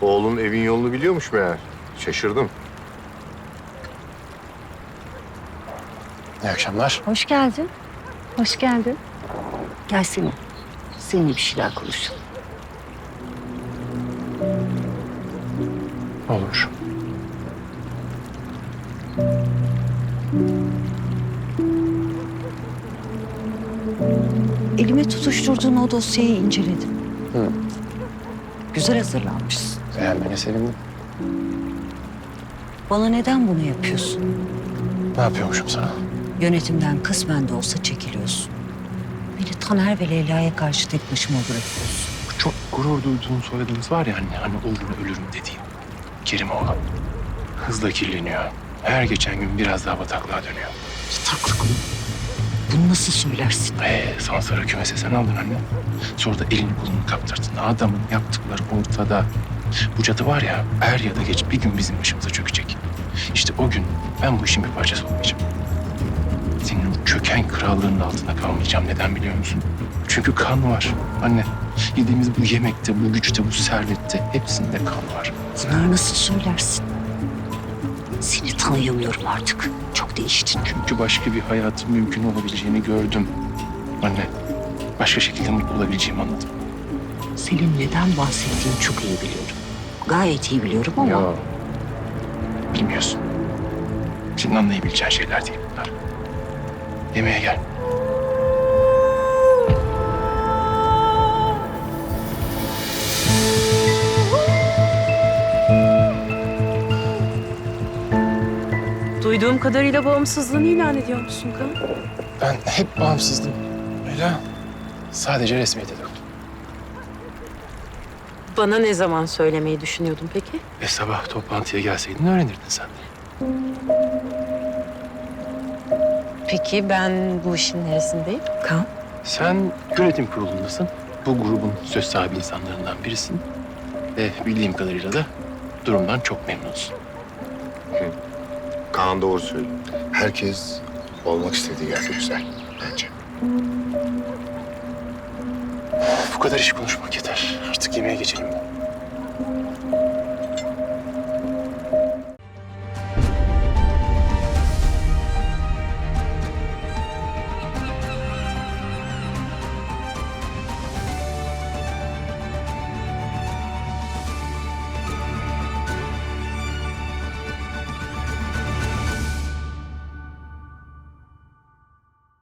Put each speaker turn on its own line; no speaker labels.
Oğlun evin yolunu biliyormuş meğer. Şaşırdım.
İyi akşamlar.
Hoş geldin. Hoş geldin. Gelsene. Seninle bir şeyler konuşalım.
Olur.
Elime tutuşturduğun o dosyayı inceledim.
Hı.
Güzel hazırlanmışsın.
Beğenmene sevindim.
Bana neden bunu yapıyorsun?
Ne yapıyormuşum sana?
Yönetimden kısmen de olsa çekiliyorsun. Beni Taner ve Leyla'ya karşı tek başıma bırakıyorsun.
Bu çok gurur duyduğun soyadımız var ya anne. Hani uğruna ölürüm dediğim. Kerimoğlu. Hızla kirleniyor. Her geçen gün biraz daha bataklığa dönüyor.
Yataklık mı? Bunu nasıl söylersin?
Ee, Sansar'ı kümese sen aldın anne. Sonra da elini kolunu kaptırdın. Adamın yaptıkları ortada. Bu cadı var ya er ya da geç bir gün bizim başımıza çökecek. İşte o gün ben bu işin bir parçası olmayacağım. Senin o çöken krallığının altında kalmayacağım. Neden biliyor musun? Çünkü kan var anne. Yediğimiz bu yemekte, bu güçte, bu servette hepsinde kan var.
Bunları nasıl söylersin? Seni tanıyamıyorum artık. Çok değiştin.
Çünkü başka bir hayatın mümkün olabileceğini gördüm. Anne, başka şekilde mutlu olabileceğimi anladım.
Senin neden bahsettiğini çok iyi biliyorum. Gayet iyi biliyorum ama...
Ya. Bilmiyorsun. Senin anlayabileceğin şeyler değil bunlar. Yemeğe gel.
Duyduğum kadarıyla bağımsızlığını ilan ediyor musun Kaan?
Ben hep bağımsızdım. Öyle. Sadece resmiyete döndüm.
Bana ne zaman söylemeyi düşünüyordun peki?
E sabah toplantıya gelseydin öğrenirdin sen de.
Peki ben bu işin neresindeyim?
Kaan,
Sen yönetim kurulundasın. Bu grubun söz sahibi insanlarından birisin. Ve bildiğim kadarıyla da durumdan çok memnunsun.
Kaan doğru söylüyor. Herkes olmak istediği yerde güzel bence.
Bu kadar iş konuşmak yeter. Artık yemeğe geçelim.